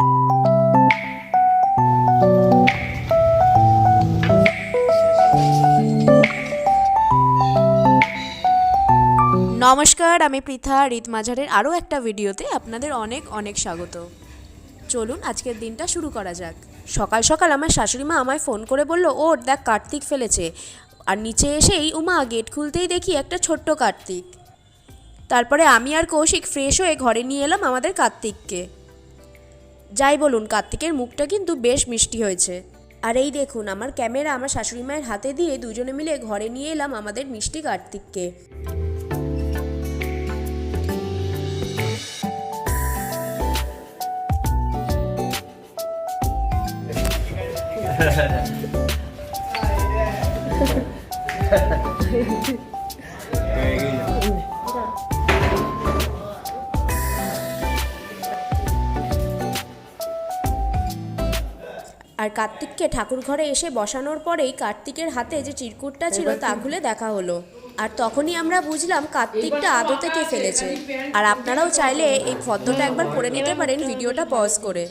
নমস্কার, আমি পৃথা রিত মাঝারের আরও একটা ভিডিওতে আপনাদের অনেক অনেক স্বাগত। চলুন আজকের দিনটা শুরু করা যাক। সকাল সকাল আমার শাশুড়ি মা আমায় ফোন করে বলল, ওর দেখ কার্তিক ফেলেছে। আর নিচে এসেই উমা গেট খুলতেই দেখি একটা ছোট্ট কার্তিক। তারপরে আমি আর কৌশিক ফ্রেশ হয়ে ঘরে নিয়ে এলাম আমাদের কার্তিককে। যাই বলুন, কার্তিকের মুখটা কিন্তু বেশ মিষ্টি হয়েছে। আর এই দেখুন, আমার ক্যামেরা আমার শাশুড়ি মায়ের হাতে দিয়ে দুজনে মিলে ঘরে নিয়ে এলাম আমাদের মিষ্টি কার্তিককে। আর কার্তিককে ঠাকুর ঘরে এসে বসানোর পরেই কার্তিকের হাতে যে চিরকুটটা ছিল তা খুলে দেখা হলো। আর তখনই আমরা বুঝলাম কার্তিকটা আদৌ থেকে ফেলেছে। আর আপনারাও চাইলে এই ফর্দটা একবার করে নিতে পারেন ভিডিওটা পজ করে।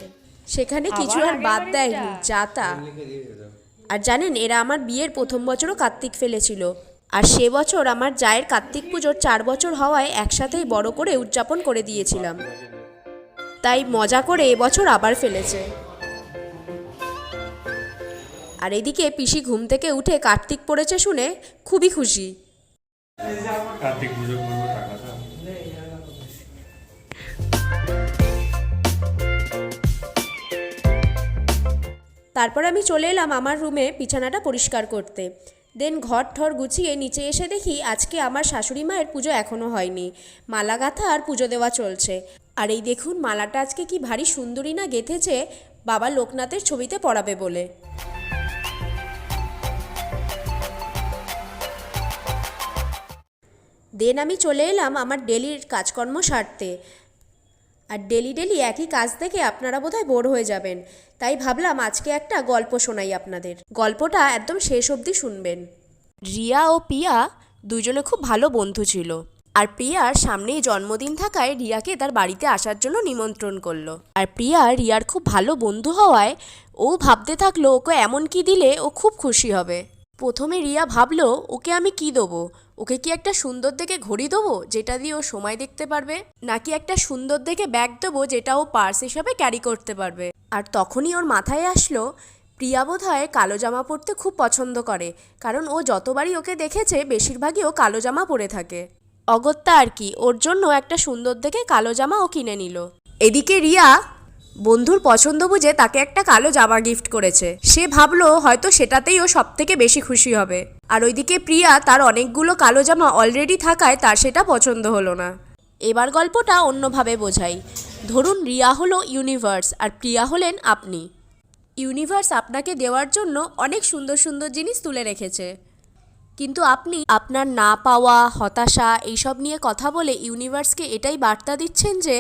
সেখানে কিছু আর বাদ দেয়নি যা তা। আর জানেন এরা আমার বিয়ের প্রথম বছরও কার্তিক ফেলেছিল। আর সে বছর আমার জায়ের কার্তিক পুজোর চার বছর হওয়ায় একসাথেই বড় করে উদযাপন করে দিয়েছিলাম। তাই মজা করে এবছর আবার ফেলেছে। আর এদিকে পিসি ঘুম থেকে উঠে কার্তিক পড়েছে শুনে খুবই খুশি। কার্তিক পুজো করব টাকাটা। তারপর আমি চলে এলাম আমার রুমে বিছানাটা পরিষ্কার করতে। দেন ঘর ঠর গুছিয়ে নিচে এসে দেখি আজকে আমার শাশুড়ি মায়ের পুজো এখনও হয়নি। মালা গাঁথা আর পুজো দেওয়া চলছে। আর এই দেখুন মালাটা আজকে কি ভারী সুন্দরী না গেঁথেছে বাবা লোকনাথের ছবিতে পড়াবে বলে। দেন আমি চলে এলাম আমার ডেলির কাজকর্ম সারতে। আর ডেলি ডেলি একই কাজ দেখে আপনারা বোধহয় বোর হয়ে যাবেন। তাই ভাবলাম আজকে একটা গল্প শোনাই আপনাদের। গল্পটা একদম শেষ অবধি শুনবেন। রিয়া ও পিয়া দুজনে খুব ভালো বন্ধু ছিল। আর প্রিয়ার সামনেই জন্মদিন থাকায় রিয়াকে তার বাড়িতে আসার জন্য নিমন্ত্রণ করল। আর প্রিয়া রিয়ার খুব ভালো বন্ধু হওয়ায় ও ভাবতে থাকল ওকে এমন কি দিলে ও খুব খুশি হবে। প্রথমে রিয়া ভাবলো, ওকে আমি কি দেবো? ওকে কি একটা সুন্দর দেখে ঘড়ি দেবো, যেটা দিয়ে ও সময় দেখতে পারবে? নাকি একটা সুন্দর দেখে ব্যাগ দেবো, যেটা ও পার্স হিসাবে ক্যারি করতে পারবে? আর তখনই ওর মাথায় আসলো, প্রিয়া বোধ হয় কালো জামা পরতে খুব পছন্দ করে, কারণ ও যতবারই ওকে দেখেছে, বেশিরভাগই ও কালো জামা পরে থাকে। অগত্যা আর কি, ওর জন্য একটা সুন্দর দেখে কালো জামা ও কিনে নিল। এদিকে রিয়া বন্ধুর পছন্দ বুঝে তাকে একটা কালো জামা গিফট করেছে। সে ভাবলো হয়তো সেটাতেই ও সব থেকে বেশি খুশি হবে। আর ওইদিকে প্রিয়া তার অনেকগুলো কালো জামা অলরেডি থাকায় তার সেটা পছন্দ হলো না। এবার গল্পটা অন্যভাবে বোঝাই। ধরুন রিয়া হলো ইউনিভার্স আর প্রিয়া হলেন আপনি। ইউনিভার্স আপনাকে দেওয়ার জন্য অনেক সুন্দর সুন্দর জিনিস তুলে রেখেছে। কিন্তু আপনি আপনার না পাওয়া, হতাশা এইসব নিয়ে কথা বলে ইউনিভার্সকে এটাই বার্তা দিচ্ছেন যে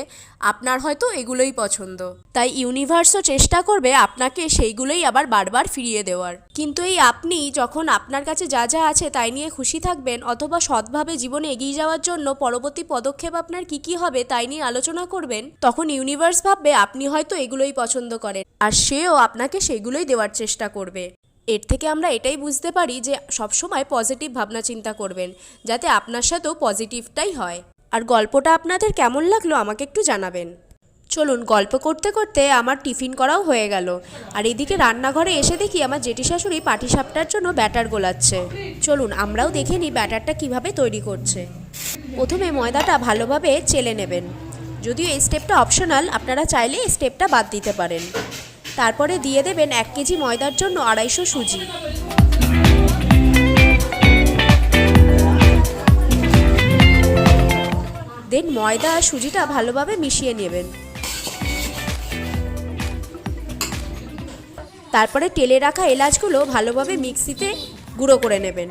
আপনার হয়তো এগুলোই পছন্দ। তাই ইউনিভার্সও চেষ্টা করবে আপনাকে সেইগুলোই আবার বারবার ফিরিয়ে দেওয়ার। কিন্তু এই আপনি যখন আপনার কাছে যা যা আছে তাই নিয়ে খুশি থাকবেন অথবা সৎভাবে জীবনে এগিয়ে যাওয়ার জন্য পরবর্তী পদক্ষেপ আপনার কি কি হবে তাই নিয়ে আলোচনা করবেন, তখন ইউনিভার্স ভাববে আপনি হয়তো এগুলোই পছন্দ করেন। আর সেও আপনাকে সেগুলোই দেওয়ার চেষ্টা করবে। এর থেকে আমরা এটাই বুঝতে পারি যে সবসময় পজিটিভ ভাবনা চিন্তা করবেন, যাতে আপনার সাথেও পজিটিভটাই হয়। আর গল্পটা আপনাদের কেমন লাগল আমাকে একটু জানাবেন। চলুন, গল্প করতে করতে আমার টিফিন করাও হয়ে গেল। আর এদিকে রান্নাঘরে এসে দেখি আমার জেঠি শাশুড়ি পাটিসাপটার জন্য ব্যাটার গোলাচ্ছে। চলুন, আমরাও দেখে নিই ব্যাটারটা কীভাবে তৈরি করছে। প্রথমে ময়দাটা ভালোভাবে চেলে নেবেন। যদিও এই স্টেপটা অপশনাল, আপনারা চাইলে এই স্টেপটা বাদ দিতে পারেন। তারপরে দিয়ে দেবেন এক কেজি ময়দার জন্য আড়াইশো সুজি। দেন ময়দা আর সুজিটা ভালোভাবে মিশিয়ে নেবেন। তারপরে তেলে রাখা এলাচগুলো ভালোভাবে মিক্সিতে গুঁড়ো করে নেবেন।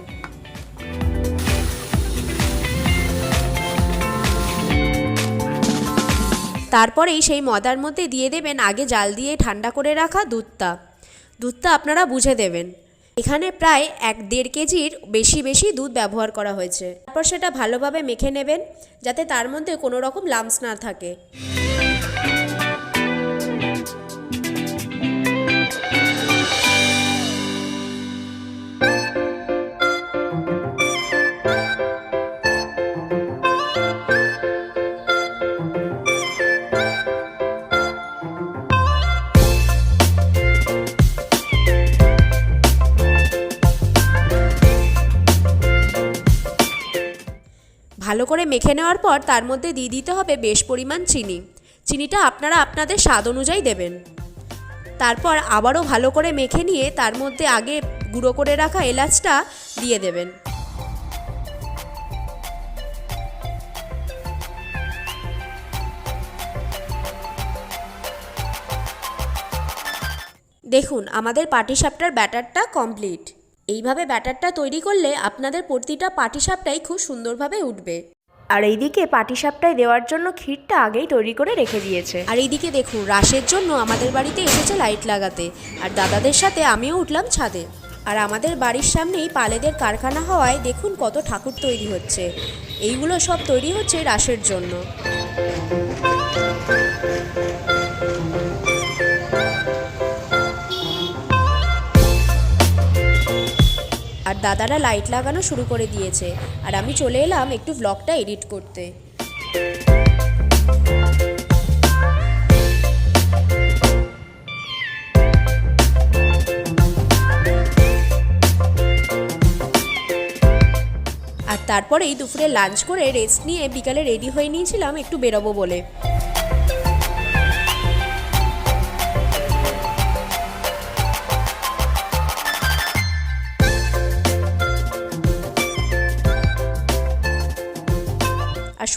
তারপরেই সেই মদার মধ্যে দিয়ে দেবেন আগে জাল দিয়ে ঠান্ডা করে রাখা দুধটা। দুধটা আপনারা বুঝে দেবেন। এখানে প্রায় এক দেড় কেজির বেশি বেশি দুধ ব্যবহার করা হয়েছে। তারপর সেটা ভালোভাবে মেখে নেবেন, যাতে তার মধ্যে কোনো রকম লামস না থাকে। ভালো করে মেখে নেওয়ার পর তার মধ্যে দিয়ে দিতে হবে বেশ পরিমাণ চিনি। চিনিটা আপনারা আপনাদের স্বাদ অনুযায়ী দেবেন। তারপর আবারও ভালো করে মেখে নিয়ে তার মধ্যে আগে গুঁড়ো করে রাখা এলাচটা দিয়ে দেবেন। দেখুন, আমাদের পাটিসাপটার ব্যাটারটা কমপ্লিট। এইভাবে ব্যাটারটা তৈরি করলে আপনাদের প্রতিটা পাটিসাপটাই খুব সুন্দরভাবে উঠবে। আর এইদিকে পাটিসাপটায় দেওয়ার জন্য ক্ষীরটা আগেই তৈরি করে রেখে দিয়েছে। আর এইদিকে দেখুন রাসের জন্য আমাদের বাড়িতে এসেছে লাইট লাগাতে। আর দাদাদের সাথে আমিও উঠলাম ছাদে। আর আমাদের বাড়ির সামনেই পালেদের কারখানা হওয়ায় দেখুন কত ঠাকুর তৈরি হচ্ছে। এইগুলো সব তৈরি হচ্ছে রাসের জন্য। আর দাদারা লাইট লাগানো শুরু করে দিয়েছে। আর আমি চলে এলাম একটু ব্লগটা এডিট করতে। আর তারপরেই দুপুরে লাঞ্চ করে রেস্ট নিয়ে বিকালে রেডি হয়ে নিয়েছিলাম একটু বেরোবো বলে।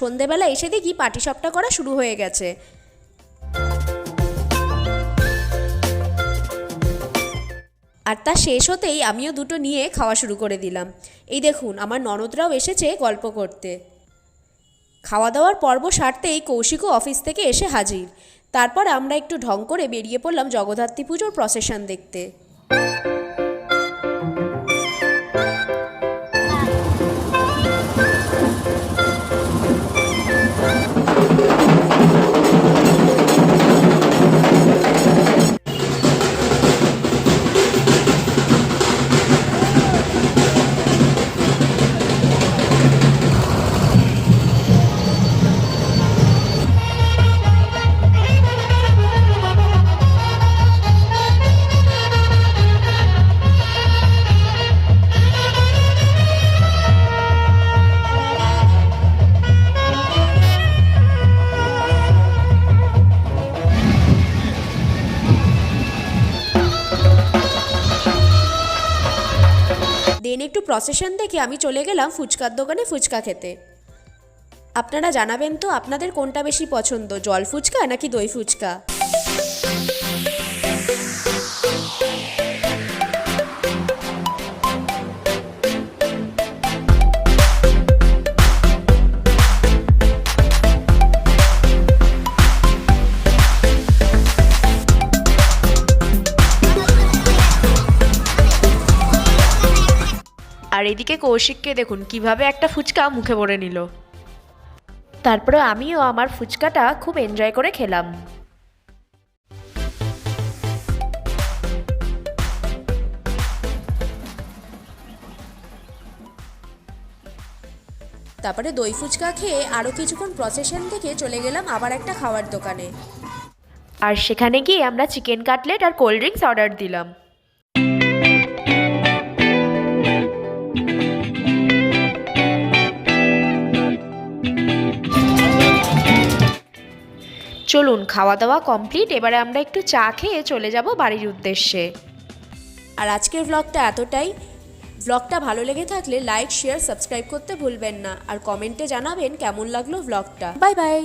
সন্ধেবেলা এসে দেখি পাটিসাপটা করা শুরু হয়ে গেছে। আর তা শেষ হতেই আমিও দুটো নিয়ে খাওয়া শুরু করে দিলাম। এই দেখুন, আমার ননদরাও এসেছে গল্প করতে। খাওয়া দাওয়ার পর্ব সারতেই কৌশিকও অফিস থেকে এসে হাজির। তারপর আমরা একটু ঢং করে বেরিয়ে পড়লাম জগদ্ধাত্রী পুজোর প্রসেশন দেখতে। একটু প্রসেশন দেখে আমি চলে গেলাম ফুচকার দোকানে ফুচকা খেতে। আপনারা জানাবেন তো, আপনাদের কোনটা বেশি পছন্দ, জল ফুচকা নাকি দই ফুচকা? এদিকে কৌশিককে দেখুন কীভাবে একটা ফুচকা মুখে ভরে নিল। তারপরে আমিও আমার ফুচকাটা খুব এনজয় করে খেলাম। তারপরে দই ফুচকা খেয়ে আরও কিছুক্ষণ প্রসেশন থেকে চলে গেলাম আবার একটা খাওয়ার দোকানে। আর সেখানে গিয়ে আমরা চিকেন কাটলেট আর কোল্ড ড্রিঙ্কস অর্ডার দিলাম। চলুন খাওয়া দাওয়া কমপ্লিট এবারে আমরা একটু চা খেয়ে চলে যাব বাড়ির উদ্দেশ্যে। আর আজকের ব্লগটা এতটাই। ব্লগটা ভালো লেগে থাকলে লাইক শেয়ার সাবস্ক্রাইব করতে ভুলবেন না। আর কমেন্টে জানাবেন কেমন লাগল ব্লগটা বাই বাই